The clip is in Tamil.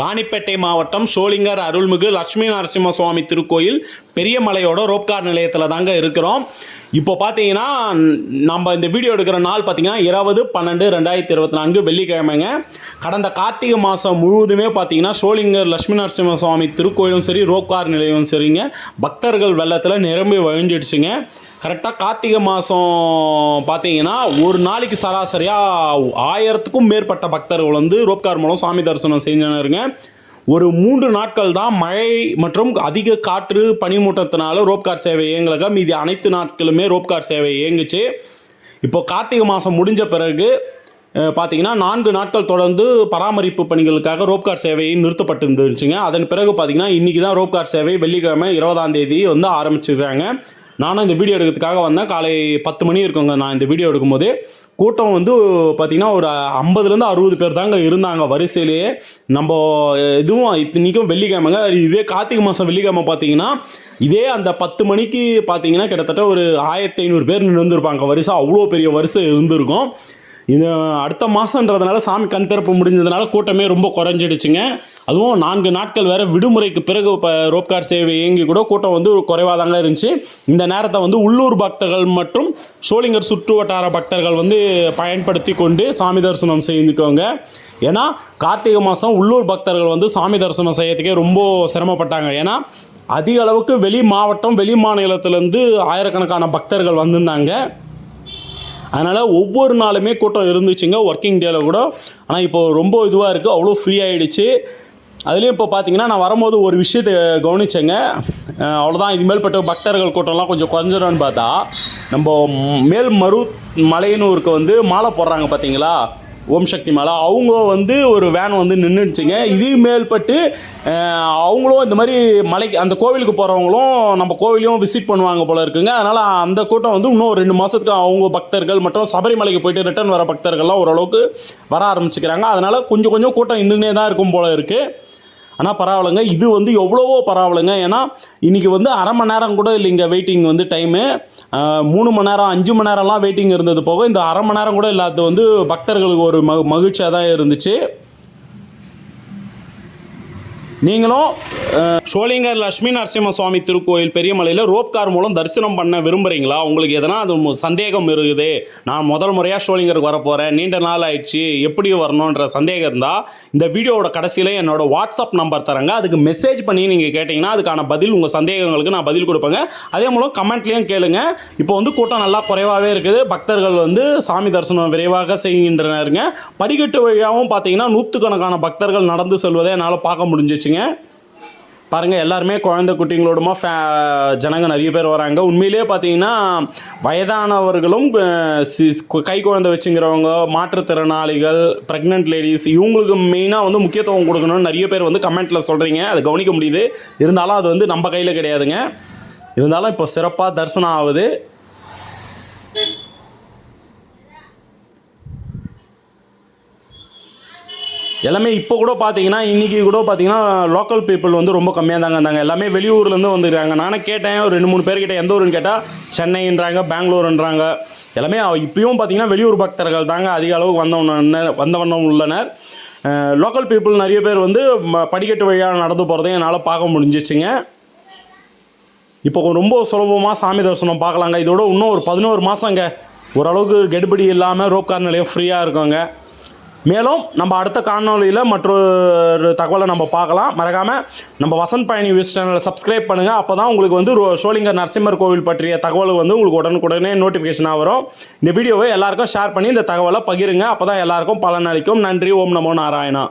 ராணிப்பேட்டை மாவட்டம் சோளிங்கர் அருள்மிகு லட்சுமி நரசிம்ம சுவாமி திருக்கோயில் பெரியமலையோட ரோப்கார் நிலையத்தில் தாங்க இருக்கிறோம். இப்போ பார்த்தீங்கன்னா நம்ம இந்த வீடியோ எடுக்கிற நாள் பார்த்தீங்கன்னா இருபது பன்னெண்டு ரெண்டாயிரத்தி இருபத்தி நான்கு வெள்ளிக்கிழமைங்க. கடந்த கார்த்திகை மாதம் முழுவதுமே பார்த்தீங்கன்னா சோழிங்கர் லட்சுமி நரசிம்ம சுவாமி திருக்கோயிலும் சரி ரோப்கார் நிலையம் சரிங்க. பக்தர்கள் வெள்ளத்தில் நிரம்பி வழிஞ்சிடுச்சுங்க. கரெக்டாக கார்த்திகை மாதம் பார்த்தீங்கன்னா ஒரு நாளைக்கு சராசரியாக ஆயிரத்துக்கும் மேற்பட்ட பக்தர்கள் வந்து ரோப்கார் மூலம் சாமி தரிசனம் செஞ்சினருங்க. ஒரு மூன்று நாட்கள் தான் மழை மற்றும் அதிக காற்று பனிமூட்டத்தினால ரோப்கார் சேவை இயங்கலக மீதி அனைத்து நாட்களுமே ரோப்கார் சேவை இயங்குச்சு. இப்போ கார்த்திகை மாதம் முடிஞ்ச பிறகு பார்த்தீங்கன்னா நான்கு நாட்கள் தொடர்ந்து பராமரிப்பு பணிகளுக்காக ரோப்கார் சேவை நிறுத்தப்பட்டிருந்துச்சுங்க. அதன் பிறகு பார்த்தீங்கன்னா இன்றைக்கி தான் ரோப்கார் சேவை வெள்ளிக்கிழமை இருபதாம் தேதி வந்து ஆரம்பிச்சிருக்காங்க. நானும் இந்த வீடியோ எடுக்கிறதுக்காக வந்தேன். காலை பத்து மணி இருக்குங்க நான் இந்த வீடியோ எடுக்கும்போது. கூட்டம் வந்து பார்த்திங்கன்னா ஒரு ஐம்பதுலேருந்து அறுபது பேர் தாங்க இருந்தாங்க வரிசையிலேயே. நம்ம இதுவும் இத்தனைக்கும் வெள்ளிக்கிழமைங்க. இதே கார்த்திகை மாதம் வெள்ளிக்கிழமை பார்த்தீங்கன்னா இதே அந்த பத்து மணிக்கு பார்த்தீங்கன்னா கிட்டத்தட்ட ஒரு ஆயிரத்தி ஐநூறு பேர் நின்றுருப்பாங்க. வரிசை அவ்வளோ பெரிய வரிசை இருந்திருக்கும். இது அடுத்த மாதன்றதுனால சாமி கண் திறப்பு முடிஞ்சதுனால கூட்டமே ரொம்ப குறைஞ்சிடுச்சுங்க. அதுவும் நான்கு நாட்கள் வேறு விடுமுறைக்கு பிறகு இப்போ ரோப்கார் சேவை இயங்கி கூட கூட்டம் வந்து குறைவாக தாங்க இருந்துச்சு. இந்த நேரத்தை வந்து உள்ளூர் பக்தர்கள் மற்றும் சோளிங்கர் சுற்று வட்டார பக்தர்கள் வந்து பயன்படுத்தி கொண்டு சாமி தரிசனம் செஞ்சுக்கோங்க ஏன்னா கார்த்திகை மாதம் உள்ளூர் பக்தர்கள் வந்து சாமி தரிசனம் செய்யறதுக்கே ரொம்ப சிரமப்பட்டாங்க. ஏன்னா அதிக அளவுக்கு வெளி மாவட்டம் வெளி மாநிலத்திலேருந்து ஆயிரக்கணக்கான பக்தர்கள் வந்திருந்தாங்க. அதனால் ஒவ்வொரு நாளுமே கூட்டம் இருந்துச்சுங்க ஒர்க்கிங் டேயில் கூட. ஆனால் இப்போ ரொம்ப இதுவாக இருக்குது அவ்வளோ ஃப்ரீ ஆகிடுச்சு அதுலேயும் இப்போ பார்த்தீங்கன்னா நான் வரும்போது ஒரு விஷயத்தை கவனிச்சேங்க. அஹ் அவ்வளோதான் இதுமேல்பட்ட பக்தர்கள் கூட்டம்லாம் கொஞ்சம் குறைஞ்சிடும்னு பார்த்தா நம்ம மேல் மரு மலையனூருக்கு வந்து மாலை போடுறாங்க பார்த்தீங்களா ஓம் சக்தி மாலா. அவங்க வந்து ஒரு வேன் வந்து நின்றுச்சுங்க இது மேல்பட்டு அவங்களும் இந்த மாதிரி மலைக்கு அந்த கோவிலுக்கு போகிறவங்களும் நம்ம கோவிலையும் விசிட் பண்ணுவாங்க போல இருக்குங்க. அதனால் அந்த கூட்டம் வந்து இன்னும் ஒரு ரெண்டு மாதத்துக்கு அவங்க பக்தர்கள் மற்றும் சபரிமலைக்கு போயிட்டு ரிட்டர்ன் வர பக்தர்கள்லாம் ஓரளவுக்கு வர ஆரம்பிச்சுக்கிறாங்க. அதனால் கொஞ்சம் கொஞ்சம் கூட்டம் இருந்துக்கினே தான் இருக்கும் போல இருக்குது ஆனால் பரவாயில்லைங்க. இது வந்து எவ்வளவோ பரவாயில்லைங்க. ஏன்னா இன்றைக்கி வந்து அரை மணி நேரம் கூட இல்லைங்க வெயிட்டிங் வந்து டைமு மூணு மணி நேரம் அஞ்சு மணி நேரம்லாம் வெயிட்டிங் இருந்தது போக இந்த அரை மணி நேரம் கூட இல்லாதது வந்து பக்தர்களுக்கு ஒரு மகிழ்ச்சியாக தான் இருந்துச்சு. நீங்களும் சோழிங்கர் லட்சுமி நரசிம்ம சுவாமி திருக்கோயில் பெரியமலையில் ரோப்கார் மூலம் தரிசனம் பண்ண விரும்புகிறீங்களா உங்களுக்கு எதனா அது சந்தேகம் இருக்குது நான் முதல் முறையாக சோழிங்கருக்கு வரப்போகிறேன் நீண்ட நாள் ஆயிடுச்சு. எப்படி வரணுன்ற சந்தேகம் இருந்தால் இந்த வீடியோவோட கடைசியில் என்னோட வாட்ஸ்அப் நம்பர் தரேங்க. அதுக்கு மெசேஜ் பண்ணி நீங்கள் கேட்டிங்கன்னா அதுக்கான பதில் உங்கள் சந்தேகங்களுக்கு நான் பதில் கொடுப்பேங்க. அதே மூலம் கமெண்ட்லேயும் கேளுங்க. இப்போ வந்து கூட்டம் நல்லா குறைவாகவே இருக்குது. பக்தர்கள் வந்து சாமி தரிசனம் விரைவாக செய்கின்றனருங்க. படிக்கட்டு வழியாகவும் பார்த்தீங்கன்னா நூற்றுக்கணக்கான பக்தர்கள் நடந்து செல்வதை என்னால் பார்க்க முடிஞ்சிச்சு. முடிஞ்சிச்சுங்க பாருங்கள் எல்லாருமே குழந்தை குட்டிங்களோடுமா ஃபே ஜனங்க நிறைய பேர் வராங்க. உண்மையிலேயே பார்த்தீங்கன்னா வயதானவர்களும் சி- கை குழந்தை வச்சுங்கிறவங்க மாற்றுத்திறனாளிகள் ப்ரெக்னென்ட் லேடிஸ் இவங்களுக்கு மெயினாக வந்து முக்கியத்துவம் கொடுக்கணும்னு நிறைய பேர் வந்து கமெண்ட்டில் சொல்கிறீங்க அதை கவனிக்க முடியுது. இருந்தாலும் அது வந்து நம்ம கையில் கிடையாதுங்க. இருந்தாலும் இப்போ சிறப்பாக தரிசனம் ஆகுது. எல்லாமே இப்போ கூட பார்த்தீங்கன்னா இன்றைக்கி கூட பார்த்தீங்கன்னா லோக்கல் பீப்புள் வந்து ரொம்ப கம்மியாக தாங்க இருந்தாங்க. எல்லாமே வெளியூர்லேருந்து வந்துருக்காங்க. நானே கேட்டேன் ஒரு ரெண்டு மூணு பேர்கிட்ட எந்த ஊருன்னு கேட்டால் சென்னைன்றாங்க பெங்களூருன்றாங்க. எல்லாமே இப்பயும் பார்த்தீங்கன்னா வெளியூர் பக்தர்கள் தாங்க அதிக அளவுக்கு வந்தவன வந்தவண்ணம் உள்ளனர். லோக்கல் பீப்புள் நிறைய பேர் வந்து ம- படிக்கட்டு வழியாக நடந்து போகிறதையும் என்னால் பார்க்க முடிஞ்சிச்சுங்க. இப்போ ரொம்ப சுலபமாக சாமி தரிசனம் பார்க்கலாங்க. இதோட இன்னும் ஒரு பதினோரு மாதங்க ஓரளவுக்கு கெடுபடி இல்லாமல் ரோப்கார் நிலையம் ஃப்ரீயாக இருக்குங்க. மேலும் நம்ம அடுத்த காணொலியில் மற்றொரு தகவலை நம்ம பார்க்கலாம். மறக்காமல் நம்ம வசந்த் பயணி நியூஸ் சேனலை சப்ஸ்கிரைப் பண்ணுங்கள் அப்போ தான் உங்களுக்கு வந்து ரோ- நரசிம்மர் கோவில் பற்றிய தகவல் வந்து உங்களுக்கு உடனுக்குடனே நோட்டிஃபிகேஷனாக வரும். இந்த வீடியோவை எல்லாருக்கும் ஷேர் பண்ணி இந்த தகவலை பகிருங்க. அப்போ தான் எல்லாருக்கும் பலனளிக்கும். நன்றி. ஓம் நமோ நாராயணா.